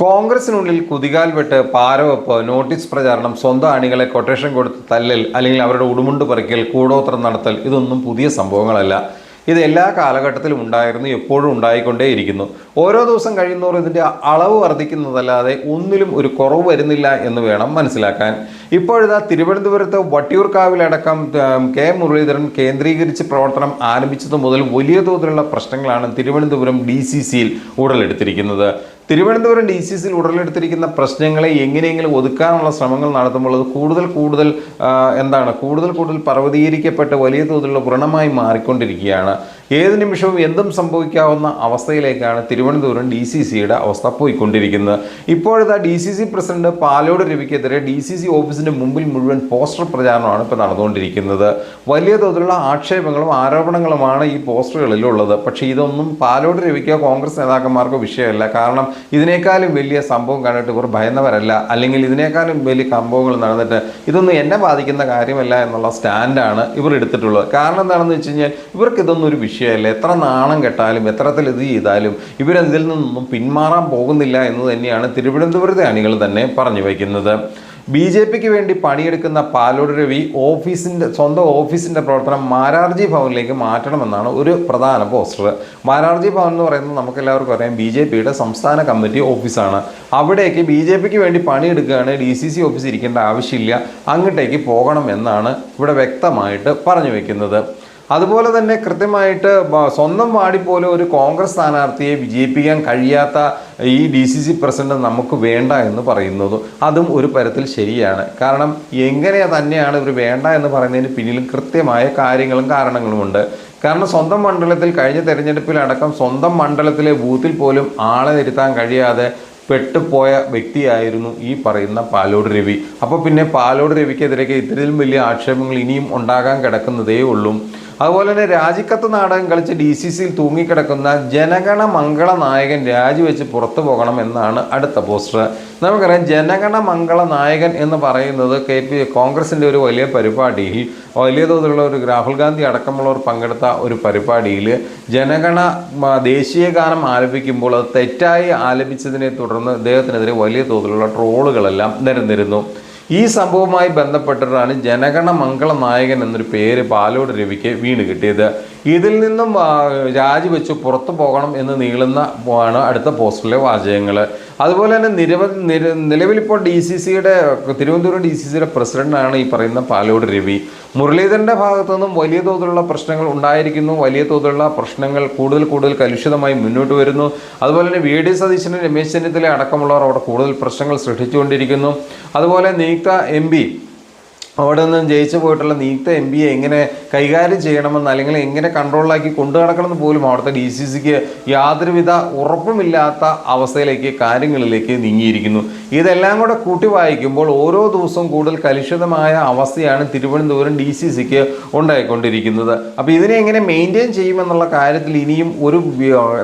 കോൺഗ്രസിനുള്ളിൽ കുതികാൽ വെട്ട് പാരവെപ്പ് നോട്ടീസ് പ്രചാരണം സ്വന്തം അണികളെ കൊട്ടേഷൻ കൊടുത്ത് തല്ലൽ അല്ലെങ്കിൽ അവരുടെ ഉടുമുണ്ട് പറിക്കൽ കൂടോത്രം നടത്തൽ ഇതൊന്നും പുതിയ സംഭവങ്ങളല്ല. ഇത് എല്ലാ കാലഘട്ടത്തിലും ഉണ്ടായിരുന്നു എപ്പോഴും ഉണ്ടായിക്കൊണ്ടേയിരിക്കുന്നു. ഓരോ ദിവസം കഴിയുന്നവർ ഇതിന്റെ അളവ് വർദ്ധിക്കുന്നതല്ലാതെ ഒന്നിലും ഒരു കുറവ് വരുന്നില്ല എന്ന് വേണം മനസ്സിലാക്കാൻ. ഇപ്പോഴിതാ തിരുവനന്തപുരത്ത് വട്ടിയൂർക്കാവിലടക്കം കെ മുരളീധരൻ കേന്ദ്രീകരിച്ച് പ്രവർത്തനം ആരംഭിച്ചത് മുതൽ വലിയ തോതിലുള്ള പ്രശ്നങ്ങളാണ് തിരുവനന്തപുരം ഡി സി സിയിൽ ഉടലെടുത്തിരിക്കുന്നത്. തിരുവനന്തപുരം ഡി സി സിയിൽ ഉടലെടുത്തിരിക്കുന്ന പ്രശ്നങ്ങളെ എങ്ങനെയെങ്കിലും ഒതുക്കാനുള്ള ശ്രമങ്ങൾ നടത്തുമ്പോൾ അത് കൂടുതൽ കൂടുതൽ എന്താണ് കൂടുതൽ കൂടുതൽ പർവതീകരിക്കപ്പെട്ട് വലിയ തോതിലുള്ള വ്രണമായി മാറിക്കൊണ്ടിരിക്കുകയാണ്. ഏത് നിമിഷവും എന്തും സംഭവിക്കാവുന്ന അവസ്ഥയിലേക്കാണ് തിരുവനന്തപുരം ഡി സി സിയുടെ അവസ്ഥ പോയിക്കൊണ്ടിരിക്കുന്നത്. ഇപ്പോഴത്തെ D C C president Palode രവിക്കെതിരെ D C C ഓഫീസിന്റെ മുമ്പിൽ മുഴുവൻ പോസ്റ്റർ പ്രചാരണമാണ് ഇപ്പോൾ നടന്നുകൊണ്ടിരിക്കുന്നത്. വലിയ തോതിലുള്ള ആക്ഷേപങ്ങളും ആരോപണങ്ങളുമാണ് ഈ പോസ്റ്ററുകളിലുള്ളത്. പക്ഷേ ഇതൊന്നും പാലോട് രവിക്കോ കോൺഗ്രസ് നേതാക്കന്മാർക്കോ വിഷയമല്ല. കാരണം ഇതിനേക്കാളും വലിയ സംഭവം കണ്ടിട്ട് ഇവർ ഭയന്നവരല്ല. അല്ലെങ്കിൽ ഇതിനേക്കാളും വലിയ സംഭവങ്ങൾ നടന്നിട്ട് ഇതൊന്നും എന്നെ ബാധിക്കുന്ന കാര്യമല്ല എന്നുള്ള സ്റ്റാൻഡാണ് ഇവർ എടുത്തിട്ടുള്ളത്. കാരണം എന്താണെന്ന് വെച്ച് കഴിഞ്ഞാൽ ഇവർക്ക് ഇതൊന്നും ഒരു വിഷയമല്ല? എത്ര നാണം കെട്ടാലും എത്രത്തിൽ ഇത് ചെയ്താലും ഇവരതിൽ നിന്നൊന്നും പിന്മാറാൻ പോകുന്നില്ല എന്ന് തന്നെയാണ് തിരുവനന്തപുരത്തെ അണികൾ തന്നെ പറഞ്ഞു വയ്ക്കുന്നത് ബി ജെ പിക്ക് വേണ്ടി പണിയെടുക്കുന്ന പാലോട് രവി ഓഫീസിന്റെ സ്വന്തം ഓഫീസിന്റെ പ്രവർത്തനം മാരാർജി ഭവനിലേക്ക് മാറ്റണമെന്നാണ് ഒരു പ്രധാന പോസ്റ്റർ. മാരാർജി ഭവൻ എന്ന് പറയുന്നത് നമുക്കെല്ലാവർക്കും അറിയാം ബി ജെ പിയുടെ സംസ്ഥാന കമ്മിറ്റി ഓഫീസാണ്. അവിടേക്ക് ബി ജെ പിക്ക് വേണ്ടി പണിയെടുക്കുകയാണ് ഡി സി സി ഓഫീസ് ഇരിക്കേണ്ട ആവശ്യമില്ല അങ്ങോട്ടേക്ക് പോകണം എന്നാണ് ഇവിടെ വ്യക്തമായിട്ട് പറഞ്ഞു വെക്കുന്നത്. അതുപോലെ തന്നെ കൃത്യമായിട്ട് സ്വന്തം വാടി പോലെ ഒരു കോൺഗ്രസ് സ്ഥാനാർത്ഥിയെ വിജയിപ്പിക്കാൻ കഴിയാത്ത ഈ ഡി സി സി പ്രസിഡന്റ് നമുക്ക് വേണ്ട എന്ന് പറയുന്നത് അതും ഒരു തരത്തിൽ ശരിയാണ്. കാരണം എങ്ങനെ തന്നെയാണ് ഇവർ വേണ്ട എന്ന് പറയുന്നതിന് പിന്നിലും കൃത്യമായ കാര്യങ്ങളും കാരണങ്ങളുമുണ്ട് കാരണം സ്വന്തം മണ്ഡലത്തിൽ കഴിഞ്ഞ തെരഞ്ഞെടുപ്പിലടക്കം സ്വന്തം മണ്ഡലത്തിലെ ബൂത്തിൽ പോലും ആളെ നിരുത്താൻ കഴിയാതെ പെട്ടുപോയ വ്യക്തിയായിരുന്നു ഈ പറയുന്ന പാലോട് രവി. അപ്പോൾ പിന്നെ പാലോട് രവിക്കെതിരെ ഇത്രയും വലിയ ആക്ഷേപങ്ങൾ ഇനിയും ഉണ്ടാകാൻ കിടക്കുന്നതേ ഉള്ളൂ. അതുപോലെ തന്നെ രാജിക്കത്ത് നാടകം കളിച്ച് ഡി സി സിയിൽ തൂങ്ങിക്കിടക്കുന്ന ജനഗണ മംഗള നായകൻ രാജിവെച്ച് പുറത്തു പോകണം എന്നാണ് അടുത്ത പോസ്റ്റർ. നമുക്കറിയാം ജനഗണ മംഗള നായകൻ എന്ന് പറയുന്നത് കെ പി കോൺഗ്രസിന്റെ ഒരു വലിയ പരിപാടിയിൽ വലിയ തോതിലുള്ള ഒരു രാഹുൽ ഗാന്ധി അടക്കമുള്ളവർ പങ്കെടുത്ത ഒരു പരിപാടിയിൽ ജനഗണ ദേശീയ ഗാനം ആലപിക്കുമ്പോൾ അത് തെറ്റായി ആലപിച്ചതിനെ തുടർന്ന് ഇദ്ദേഹത്തിനെതിരെ വലിയ തോതിലുള്ള ട്രോളുകളെല്ലാം നിരന്നിരുന്നു. ഈ സംഭവവുമായി ബന്ധപ്പെട്ടിട്ടാണ് ജനഗണ മംഗള നായകൻ എന്നൊരു പേര് പാലോട് രവിക്ക് വീണ് കിട്ടിയത്. ഇതിൽ നിന്നും രാജിവെച്ച് പുറത്തു പോകണം എന്ന് നീളുന്ന ആണ് അടുത്ത പോസ്റ്ററിലെ വാചകങ്ങൾ അതുപോലെ തന്നെ നിരവധി നിര നിലവിലിപ്പോൾ ഡി സി സിയുടെ തിരുവനന്തപുരം ഡി സി സിയുടെ പ്രസിഡന്റാണ് ഈ പറയുന്ന പാലോട് രവി. മുരളീധരന്റെ ഭാഗത്തു നിന്നും വലിയ തോതിലുള്ള പ്രശ്നങ്ങൾ ഉണ്ടായിരിക്കുന്നു. വലിയ തോതിലുള്ള പ്രശ്നങ്ങൾ കൂടുതൽ കൂടുതൽ കലുഷിതമായി മുന്നോട്ട് വരുന്നു. അതുപോലെ തന്നെ വി ഡി സതീശനും രമേശ് ചെന്നിത്തല അടക്കമുള്ളവർ അവിടെ കൂടുതൽ പ്രശ്നങ്ങൾ സൃഷ്ടിച്ചുകൊണ്ടിരിക്കുന്നു. അതുപോലെ നീക്ക എം അവിടെ നിന്നും ജയിച്ചു പോയിട്ടുള്ള നീക്ത എം പിയെ എങ്ങനെ കൈകാര്യം ചെയ്യണമെന്ന് അല്ലെങ്കിൽ എങ്ങനെ കൺട്രോളിലാക്കി കൊണ്ടു നടക്കണമെന്ന് പോലും അവിടുത്തെ ഡി സി സിക്ക് യാതൊരുവിധ ഉറപ്പുമില്ലാത്ത അവസ്ഥയിലേക്ക് കാര്യങ്ങളിലേക്ക് നീങ്ങിയിരിക്കുന്നു. ഇതെല്ലാം കൂടെ കൂട്ടി വായിക്കുമ്പോൾ ഓരോ ദിവസവും കൂടുതൽ കലുഷിതമായ അവസ്ഥയാണ് തിരുവനന്തപുരം ഡി സി സിക്ക് ഉണ്ടായിക്കൊണ്ടിരിക്കുന്നത്. അപ്പോൾ ഇതിനെ എങ്ങനെ മെയിന്റെയിൻ ചെയ്യുമെന്നുള്ള കാര്യത്തിൽ ഇനിയും ഒരു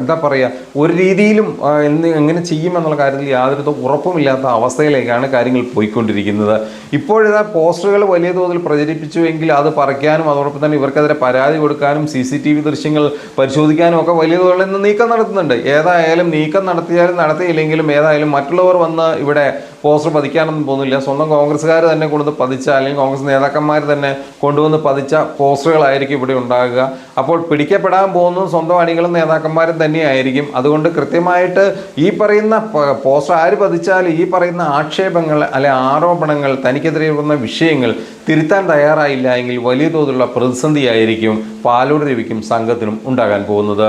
എന്താ പറയുക ഒരു രീതിയിലും എന്ന് എങ്ങനെ ചെയ്യുമെന്നുള്ള കാര്യത്തിൽ യാതൊരു ഉറപ്പുമില്ലാത്ത അവസ്ഥയിലേക്കാണ് കാര്യങ്ങൾ പോയിക്കൊണ്ടിരിക്കുന്നത്. ഇപ്പോഴിതാ പോസ്റ്ററുകൾ വലിയ തോതിൽ പ്രചരിപ്പിച്ചുവെങ്കിൽ അത് പറിക്കാനും അതോടൊപ്പം തന്നെ ഇവർക്കെതിരെ പരാതി കൊടുക്കാനും സി സി ടി വി ദൃശ്യങ്ങൾ പരിശോധിക്കാനും ഒക്കെ വലിയ തോതിൽ ഇന്ന് നീക്കം നടത്തുന്നുണ്ട്. ഏതായാലും നീക്കം നടത്തിയാലും നടത്തിയില്ലെങ്കിലും ഏതായാലും മറ്റുള്ളവർ വന്ന് ഇവിടെ പോസ്റ്റർ പതിക്കാനൊന്നും പോകുന്നില്ല. സ്വന്തം കോൺഗ്രസ്സുകാർ തന്നെ കൊണ്ട് പതിച്ച അല്ലെങ്കിൽ കോൺഗ്രസ് നേതാക്കന്മാർ തന്നെ കൊണ്ടുവന്ന് പതിച്ച പോസ്റ്ററുകളായിരിക്കും ഇവിടെ ഉണ്ടാകുക. അപ്പോൾ പിടിക്കപ്പെടാൻ പോകുന്നത് സ്വന്തം അണികളും നേതാക്കന്മാരും തന്നെയായിരിക്കും. അതുകൊണ്ട് കൃത്യമായിട്ട് ഈ പറയുന്ന പോസ്റ്റർ ആര് പതിച്ചാലും ഈ പറയുന്ന ആക്ഷേപങ്ങൾ അല്ലെ ആരോപണങ്ങൾ തനിക്കെതിരെ വന്ന വിഷയങ്ങൾ തിരുത്താൻ തയ്യാറായില്ല എങ്കിൽ വലിയ തോതിലുള്ള പ്രതിസന്ധിയായിരിക്കും പാലോട് രവിക്കും സംഘത്തിനും ഉണ്ടാകാൻ പോകുന്നത്.